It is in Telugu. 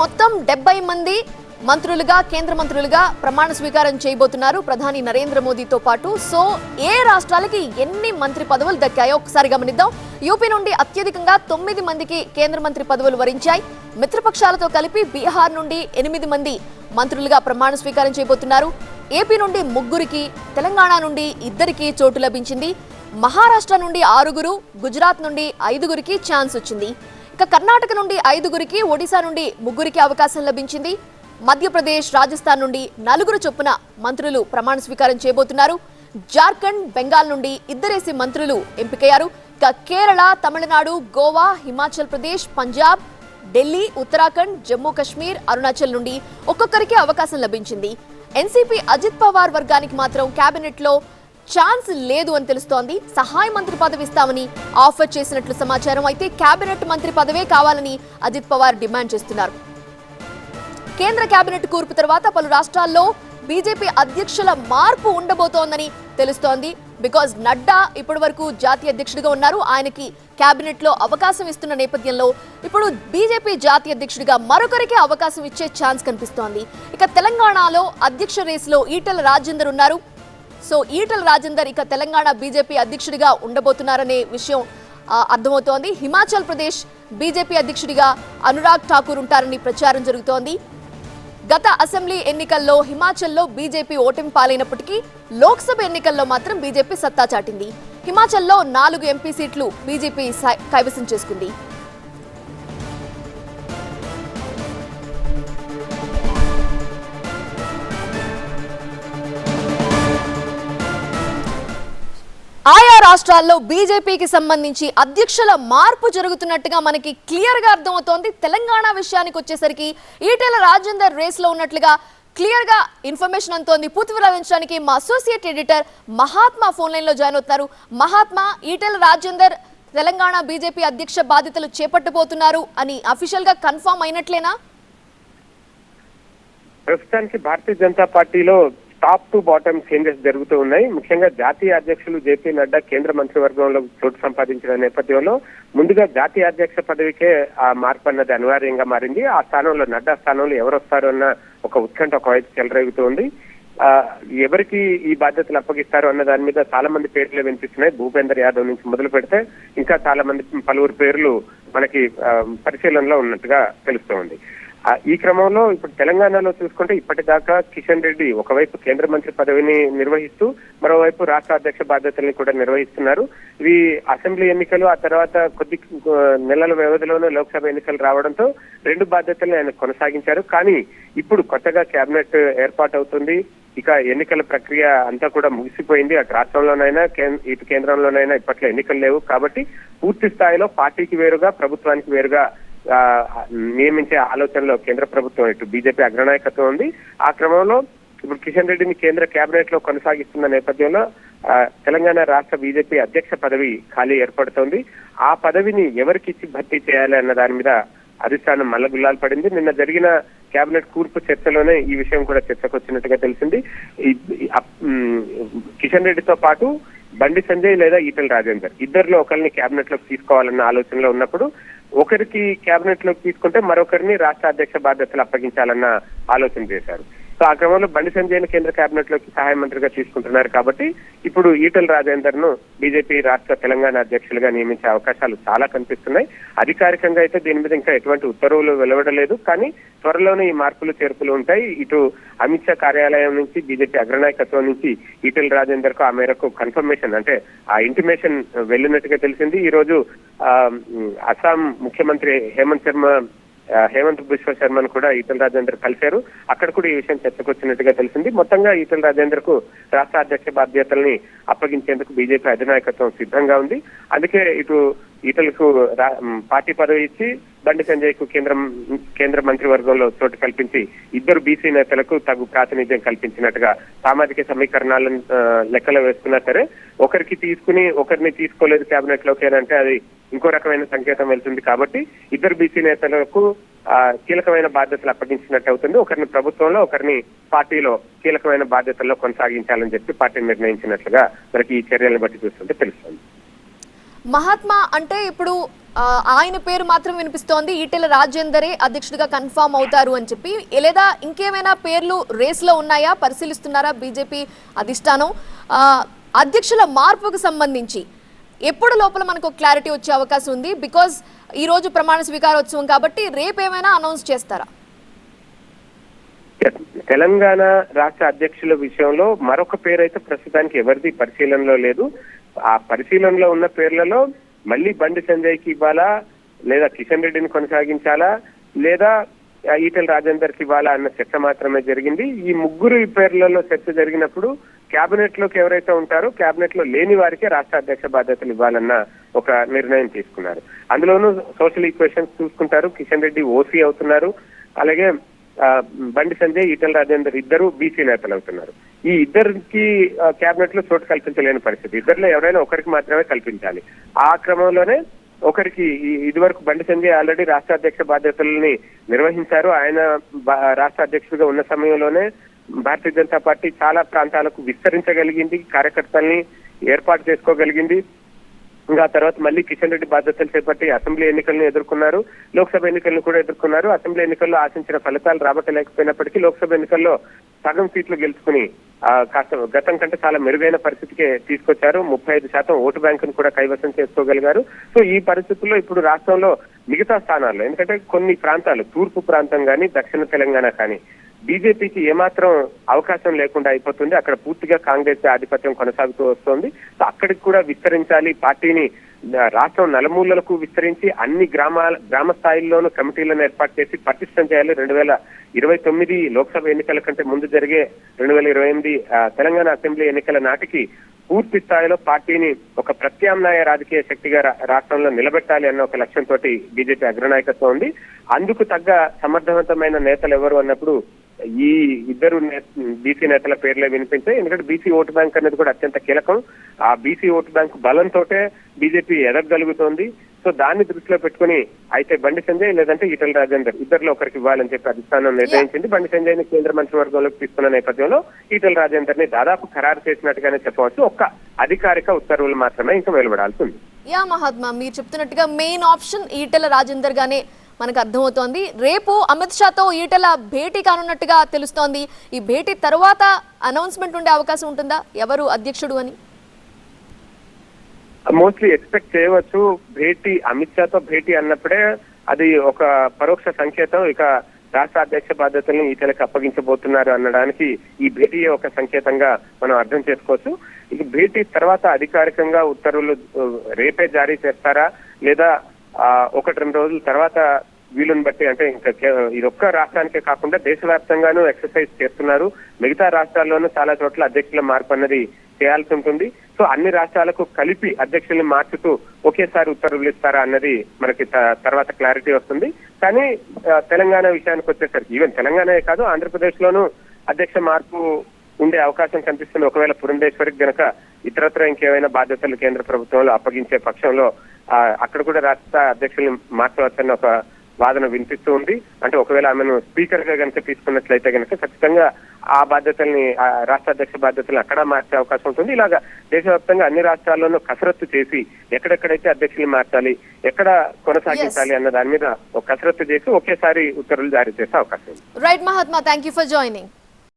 మొత్తం డెబ్బై మంది మంత్రులుగా కేంద్ర మంత్రులుగా ప్రమాణ స్వీకారం చేయబోతున్నారు ప్రధాని నరేంద్ర మోదీతో పాటు. సో ఏ రాష్ట్రాలకి ఎన్ని మంత్రి పదవులు దక్కాయో ఒకసారి గమనిద్దాం. యూపీ నుండి అత్యధికంగా తొమ్మిది మందికి కేంద్ర మంత్రి పదవులు వరించాయి. మిత్రపక్షాలతో కలిపి బీహార్ నుండి ఎనిమిది మంది మంత్రులుగా ప్రమాణ స్వీకారం చేయబోతున్నారు. ఏపీ నుండి ముగ్గురికి తెలంగాణ నుండి ఇద్దరికి చోటు లభించింది. మహారాష్ట్ర నుండి ఆరుగురు గుజరాత్ నుండి ఐదుగురికి ఛాన్స్ వచ్చింది. ఇక కర్ణాటక నుండి ఐదుగురికి ఒడిశా నుండి ముగ్గురికి అవకాశం లభించింది. మధ్యప్రదేశ్ రాజస్థాన్ నుండి నలుగురు చొప్పున మంత్రులు ప్రమాణ స్వీకారం చేయబోతున్నారు. జార్ఖండ్ బెంగాల్ నుండి ఇద్దరేసి మంత్రులు ఎంపికయ్యారు. ఇక కేరళ తమిళనాడు గోవా హిమాచల్ ప్రదేశ్ పంజాబ్ ఢిల్లీ ఉత్తరాఖండ్ జమ్మూ కాశ్మీర్ అరుణాచల్ నుండి ఒక్కొక్కరికి అవకాశం లభించింది. ఎన్సీపీ అజిత్ పవార్ వర్గానికి మాత్రం కేబినెట్లో ఛాన్స్ లేదు అని తెలుస్తోంది. సహాయ మంత్రి పదవి ఇస్తామని ఆఫర్ చేసినట్లు సమాచారం. అయితే కేబినెట్ మంత్రి పదవే కావాలని అజిత్ పవార్ డిమాండ్ చేస్తున్నారు. కేంద్ర కేబినెట్ కూర్పు తర్వాత పలు రాష్ట్రాల్లో బీజేపీ అధ్యక్షుల మార్పు ఉండబోతోందని తెలుస్తోంది. బికాజ్ నడ్డా ఇప్పటి వరకు జాతీయ అధ్యక్షుడిగా ఉన్నారు. ఆయనకి కేబినెట్లో అవకాశం ఇస్తున్న నేపథ్యంలో ఇప్పుడు బీజేపీ జాతీయ అధ్యక్షుడిగా మరొకరికి అవకాశం ఇచ్చే ఛాన్స్ కనిపిస్తోంది. ఇక తెలంగాణలో అధ్యక్ష రేసులో ఈటల రాజేందర్ ఉన్నారు. సో ఈటల రాజేందర్ ఇక తెలంగాణ బీజేపీ అధ్యక్షుడిగా ఉండబోతున్నారనే విషయం అర్థమవుతోంది. హిమాచల్ ప్రదేశ్ బీజేపీ అధ్యక్షుడిగా అనురాగ్ ఠాకూర్ ఉంటారని ప్రచారం జరుగుతోంది. గత అసెంబ్లీ ఎన్నికల్లో హిమాచల్లో బీజేపీ ఓటమి పాలైనప్పటికీ లోక్సభ ఎన్నికల్లో మాత్రం బీజేపీ సత్తా చాటింది. హిమాచల్లో నాలుగు ఎంపీ సీట్లు బీజేపీ సై- కైవసం చేసుకుంది. రాష్ట్రాల్లో బీజేపీకి సంబంధించి అధ్యక్షుల మార్పు జరుగుతున్నట్టుగా మనకి క్లియర్గా అర్థమవుతోంది. తెలంగాణ విషయానికి వచ్చేసరికి ఈటెల రాజేందర్ రేస్లో ఉన్నట్లుగా క్లియర్గా ఇన్ఫర్మేషన్ అంతోంది పూర్తి వివరించడానికి మా అసోసియేట్ ఎడిటర్ మహాత్మా ఫోన్ లైన్లో జాయిన్ అవుతున్నారు. మహాత్మా ఈటెల రాజేందర్ తెలంగాణ బీజేపీ అధ్యక్ష బాధ్యతలు చేపట్టబోతున్నారు అని అఫీషియల్గా కన్ఫర్మ్ అయినట్లేనా? ప్రస్తుతానికి భారతీయ జనతా పార్టీలో టాప్ టు బాటమ్ చేంజెస్ జరుగుతూ ఉన్నాయి. ముఖ్యంగా జాతీయ అధ్యక్షులు జేపీ నడ్డా కేంద్ర మంత్రివర్గంలో చోటు సంపాదించిన నేపథ్యంలో ముందుగా జాతీయ అధ్యక్ష పదవికే ఆ మార్పు అన్నది అనివార్యంగా మారింది. ఆ స్థానంలో నడ్డా స్థానంలో ఎవరు వస్తారు అన్న ఒక ఉత్కంఠ ఒకవైపు చెలరేగుతూ ఉంది ఆ, ఎవరికి ఈ బాధ్యతలు అప్పగిస్తారు అన్న దాని మీద చాలా మంది పేర్లు వినిపిస్తున్నాయి. భూపేందర్ యాదవ్ నుంచి మొదలు పెడితే ఇంకా చాలా మంది పలువురు పేర్లు మనకి పరిశీలనలో ఉన్నట్టుగా తెలుస్తోంది. ఈ క్రమంలో ఇప్పుడు తెలంగాణలో చూసుకుంటే ఇప్పటిదాకా కిషన్ రెడ్డి ఒకవైపు కేంద్ర మంత్రి పదవిని నిర్వహిస్తూ మరోవైపు రాష్ట్ర అధ్యక్ష బాధ్యతల్ని కూడా నిర్వహిస్తున్నారు. ఇవి అసెంబ్లీ ఎన్నికలు ఆ తర్వాత కొద్ది నెలల వ్యవధిలోనే లోక్సభ ఎన్నికలు రావడంతో రెండు బాధ్యతల్ని ఆయన కొనసాగించారు. కానీ ఇప్పుడు కొత్తగా కేబినెట్ ఏర్పాటు అవుతుంది ఇక ఎన్నికల ప్రక్రియ అంతా కూడా ముగిసిపోయింది. అటు రాష్ట్రంలోనైనా ఇటు కేంద్రంలోనైనా ఇప్పట్లో ఎన్నికలు లేవు. కాబట్టి పూర్తి స్థాయిలో పార్టీకి వేరుగా ప్రభుత్వానికి వేరుగా నియమించే ఆలోచనలో కేంద్ర ప్రభుత్వం ఇటు బీజేపీ అగ్రనాయకత్వం ఉంది. ఆ క్రమంలో ఇప్పుడు కిషన్ రెడ్డిని కేంద్ర కేబినెట్లో కొనసాగిస్తున్న నేపథ్యంలో ఆ, తెలంగాణ రాష్ట్ర బీజేపీ అధ్యక్ష పదవి ఖాళీ ఏర్పడుతోంది. ఆ పదవిని ఎవరికి ఇచ్చి భర్తీ చేయాలి అన్న దాని మీద అధిష్టానం మల్లగుల్లాలు పడింది. నిన్న జరిగిన కేబినెట్ కూర్పు చర్చలోనే ఈ విషయం కూడా చర్చకు వచ్చినట్టుగా తెలిసింది. కిషన్ రెడ్డితో పాటు బండి సంజయ్ లేదా ఈటల రాజేందర్ ఇద్దరిలో ఒకరిని కేబినెట్లోకి తీసుకోవాలన్న ఆలోచనలో ఉన్నప్పుడు ఒకరికి కేబినెట్లోకి తీసుకుంటే మరొకరిని రాష్ట్ర అధ్యక్ష బాధ్యతలు అప్పగించాలన్న ఆలోచన చేశారు. సో ఆ క్రమంలో బండి సంజయ్ని కేంద్ర కేబినెట్లోకి సహాయ మంత్రిగా తీసుకుంటున్నారు కాబట్టి ఇప్పుడు ఈటల రాజేందర్ను బీజేపీ రాష్ట్ర తెలంగాణ అధ్యక్షులుగా నియమించే అవకాశాలు చాలా కనిపిస్తున్నాయి. అధికారికంగా అయితే దీని మీద ఇంకా ఎటువంటి ఉత్తర్వులు వెలువడలేదు. కానీ త్వరలోనే ఈ మార్పులు చేర్పులు ఉంటాయి. ఇటు అమిత్ షా కార్యాలయం నుంచి బీజేపీ అగ్రనాయకత్వం నుంచి ఈటల రాజేందర్కు ఆ మేరకు కన్ఫర్మేషన్ అంటే ఆ ఇంటిమేషన్ వెళ్ళినట్టుగా తెలిసింది. ఈ రోజు ఆ, అస్సాం ముఖ్యమంత్రి హేమంత్ శర్మ హేమంత్ బిశ్వ శర్మను కూడా ఈటల రాజేందర్ కలిశారు. అక్కడ కూడా ఈ విషయం చర్చకు వచ్చినట్టుగా తెలిసింది. మొత్తంగా ఈటల రాజేందర్కు రాష్ట్ర అధ్యక్ష బాధ్యతల్ని అప్పగించేందుకు బీజేపీ అధినాయకత్వం సిద్ధంగా ఉంది. అందుకే ఇటు ఈటలకు రా- పార్టీ పదవి ఇచ్చి బండి సంజయ్కు కేంద్రం కేంద్ర మంత్రివర్గంలో చోటు కల్పించి ఇద్దరు బీసీ నేతలకు తగు ప్రాతినిధ్యం కల్పించినట్టుగా సామాజిక సమీకరణాలను లెక్కలో వేసుకున్నా సరే ఒకరికి తీసుకుని ఒకరిని తీసుకోలేదు కేబినెట్లోకి అంటే అది ఇంకో రకమైన సంకేతం వెళ్తుంది కాబట్టి ఇద్దరు బీసీ నేతలకు ఆ, కీలకమైన బాధ్యతలు అప్పగించినట్టు అవుతుంది. ఒకరిని ప్రభుత్వంలో ఒకరిని పార్టీలో కీలకమైన బాధ్యతల్లో కొనసాగించాలని చెప్పి పార్టీ నిర్ణయించినట్లుగా మనకి ఈ చర్యలను బట్టి చూస్తుంటే తెలుస్తుంది. మహాత్మా అంటే ఇప్పుడు ఆ, ఆయన పేరు మాత్రం వినిపిస్తోంది. ఈటెల రాజేందరే అధ్యక్షుడిగా కన్ఫామ్ అవుతారు అని చెప్పి. లేదా ఇంకేమైనా పేర్లు రేస్లో ఉన్నాయా? పరిశీలిస్తున్నారా బీజేపీ అధిష్టానం? ఆ, అధ్యక్షుల మార్పుకు సంబంధించి ఎప్పుడు లోపల మనకు క్లారిటీ వచ్చే అవకాశం ఉంది? బికాజ్ ఈ రోజు ప్రమాణ స్వీకారోత్సవం కాబట్టి రేపు ఏమైనా అనౌన్స్ చేస్తారా? తెలంగాణ రాష్ట్ర అధ్యక్షుల విషయంలో మరొక పేరు అయితే ప్రస్తుతానికి ఎవరిది పరిశీలనలో లేదు. ఆ పరిశీలనలో ఉన్న పేర్లలో మళ్ళీ బండి సంజయ్కి ఇవ్వాలా? లేదా కిషన్ రెడ్డిని కొనసాగించాలా? లేదా ఆ, రాజేందర్ రాజేందర్కి ఇవ్వాలా? అన్న చర్చ మాత్రమే జరిగింది. ఈ ముగ్గురు పేర్లలో చర్చ జరిగినప్పుడు కేబినెట్లోకి ఎవరైతే ఉంటారో కేబినెట్లో లేని వారికే రాష్ట్ర అధ్యక్ష బాధ్యతలు ఇవ్వాలన్న ఒక నిర్ణయం తీసుకున్నారు. అందులోనూ సోషల్ ఈక్వేషన్స్ చూసుకుంటారు. కిషన్ రెడ్డి ఓసీ అవుతున్నారు. అలాగే ఆ, బండి సంజయ్ ఈటల రాజేందర్ ఇద్దరు బీసీ నేతలు అవుతున్నారు. ఈ ఇద్దరికి కేబినెట్లో చోటు కల్పించలేని పరిస్థితి. ఇద్దరిలో ఎవరైనా ఒకరికి మాత్రమే కల్పించాలి. ఆ క్రమంలోనే ఒకరికి ఇదివరకు బండి సంజయ్ ఆల్రెడీ రాష్ట్ర అధ్యక్ష బాధ్యతల్ని నిర్వహించారు. ఆయన రాష్ట్ర అధ్యక్షుడిగా ఉన్న సమయంలోనే భారతీయ జనతా పార్టీ చాలా ప్రాంతాలకు విస్తరించగలిగింది కార్యకర్తల్ని ఏర్పాటు చేసుకోగలిగింది. ఇంకా తర్వాత మళ్ళీ కిషన్ రెడ్డి బాధ్యతలు చేపట్టి అసెంబ్లీ ఎన్నికలను ఎదుర్కొన్నారు. లోక్సభ ఎన్నికలను కూడా ఎదుర్కొన్నారు. అసెంబ్లీ ఎన్నికల్లో ఆశించిన ఫలితాలు రాబట్టలేకపోయినప్పటికీ లోక్సభ ఎన్నికల్లో సగం సీట్లు గెలుచుకుని ఆ, కాస్త గతం కంటే చాలా మెరుగైన పరిస్థితికి తీసుకొచ్చారు. ముప్పై ఐదు శాతం ఓటు బ్యాంకును కూడా కైవసం చేసుకోగలిగారు. సో ఈ పరిస్థితుల్లో ఇప్పుడు రాష్ట్రంలో మిగతా స్థానాల్లో ఎందుకంటే కొన్ని ప్రాంతాలు తూర్పు ప్రాంతం కానీ దక్షిణ తెలంగాణ కానీ బీజేపీకి ఏమాత్రం అవకాశం లేకుండా అయిపోతుంది. అక్కడ పూర్తిగా కాంగ్రెస్ ఆధిపత్యం కొనసాగుతూ వస్తోంది. సో అక్కడికి కూడా విస్తరించాలి. పార్టీని రాష్ట్రం నలుమూలలకు విస్తరించి అన్ని గ్రామాల గ్రామ స్థాయిల్లోనూ కమిటీలను ఏర్పాటు చేసి పటిష్టం చేయాలి. రెండు వేల ఇరవై తొమ్మిది లోక్సభ ఎన్నికల కంటే ముందు జరిగే రెండు వేల ఇరవై ఎనిమిది తెలంగాణ అసెంబ్లీ ఎన్నికల నాటికి పూర్తి స్థాయిలో పార్టీని ఒక ప్రత్యామ్నాయ రాజకీయ శక్తిగా రాష్ట్రంలో నిలబెట్టాలి అన్న ఒక లక్ష్యంతో బీజేపీ అగ్రనాయకత్వం ఉంది. అందుకు తగ్గ సమర్థవంతమైన నేతలు ఎవరు అన్నప్పుడు ఈ ఇద్దరు బీసీ నేతల పేర్లే వినిపించాయి ఎందుకంటే బీసీ ఓటు బ్యాంక్ అనేది కూడా అత్యంత కీలకం. ఆ బీసీ ఓటు బ్యాంక్ బలంతోటే బీజేపీ ఎదగలుగుతోంది. సో దాన్ని దృష్టిలో పెట్టుకుని అయితే బండి సంజయ్ లేదంటే ఈటల రాజేందర్ ఇద్దరిలో ఒకరికి ఇవ్వాలని చెప్పి అధిష్టానం నిర్ణయించింది. బండి సంజయ్ని కేంద్ర మంత్రివర్గంలోకి తీసుకున్న నేపథ్యంలో ఈటల రాజేందర్ని దాదాపు ఖరారు చేసినట్టుగానే చెప్పవచ్చు. ఒక్క అధికారిక ఉత్తర్వులు మాత్రమే ఇంకా వెలువడాల్సి ఉంది. యా మహాత్మా మీరు చెప్తున్నట్టుగా మెయిన్ ఆప్షన్ ఈటెల రాజేందర్ గానే మనకు అర్థమవుతోంది. రేపు అమిత్ షాతో ఈటెల భేటీ కానున్నట్టుగా తెలుస్తోంది. ఈ భేటీ తర్వాత అనౌన్స్మెంట్ ఉండే అవకాశం ఉంటుందా? ఎవరు అధ్యక్షుడు అని? మోస్ట్లీ ఎక్స్పెక్ట్ చేయవచ్చు. భేటీ అమిత్ షాతో భేటీ అన్నప్పుడే అది ఒక పరోక్ష సంకేతం. ఇక రాష్ట్ర అధ్యక్ష బాధ్యతలను ఈటలకు అప్పగించబోతున్నారు అనడానికి ఈ భేటీ ఒక సంకేతంగా మనం అర్థం చేసుకోవచ్చు. ఇక భేటీ తర్వాత అధికారికంగా ఉత్తర్వులు రేపే జారీ చేస్తారా? లేదా ఒకటి రెండు రోజుల తర్వాత వీలుని బట్టి అంటే ఇంకా ఇది ఒక్క రాష్ట్రానికే కాకుండా దేశవ్యాప్తంగానూ ఎక్సర్సైజ్ చేస్తున్నారు. మిగతా రాష్ట్రాల్లోనూ చాలా చోట్ల అధ్యక్షుల మార్పు అన్నది చేయాల్సి ఉంటుంది. సో అన్ని రాష్ట్రాలకు కలిపి అధ్యక్షుల్ని మార్చుతూ ఒకేసారి ఉత్తర్వులు ఇస్తారా అన్నది మనకి త- తర్వాత క్లారిటీ వస్తుంది. కానీ తెలంగాణ విషయానికి వచ్చేసరికి ఈవెన్ తెలంగాణే కాదు ఆంధ్రప్రదేశ్ లోనూ అధ్యక్ష మార్పు ఉండే అవకాశం కనిపిస్తుంది. ఒకవేళ పురంధేశ్వరికి గనక ఇతరత్ర ఇంకేమైనా బాధ్యతలు కేంద్ర ప్రభుత్వంలో అప్పగించే పక్షంలో అక్కడ కూడా రాష్ట్ర అధ్యక్షుల్ని మార్చవచ్చన్న ఒక వాదన వినిపిస్తూ ఉంది. అంటే ఒకవేళ ఆమెను స్పీకర్గా కనుక తీసుకున్నట్లయితే కనుక ఖచ్చితంగా ఆ బాధ్యతల్ని రాష్ట్ర అధ్యక్ష బాధ్యతల్ని అక్కడ మార్చే అవకాశం ఉంటుంది. ఇలాగా దేశవ్యాప్తంగా అన్ని రాష్ట్రాల్లోనూ కసరత్తు చేసి ఎక్కడెక్కడైతే అధ్యక్షుల్ని మార్చాలి ఎక్కడ కొనసాగించాలి అన్న దాని మీద ఒక కసరత్తు చేసి ఒకేసారి ఉత్తర్వులు జారీ చేసే అవకాశం ఉంది. Right Mahatma thank you for joining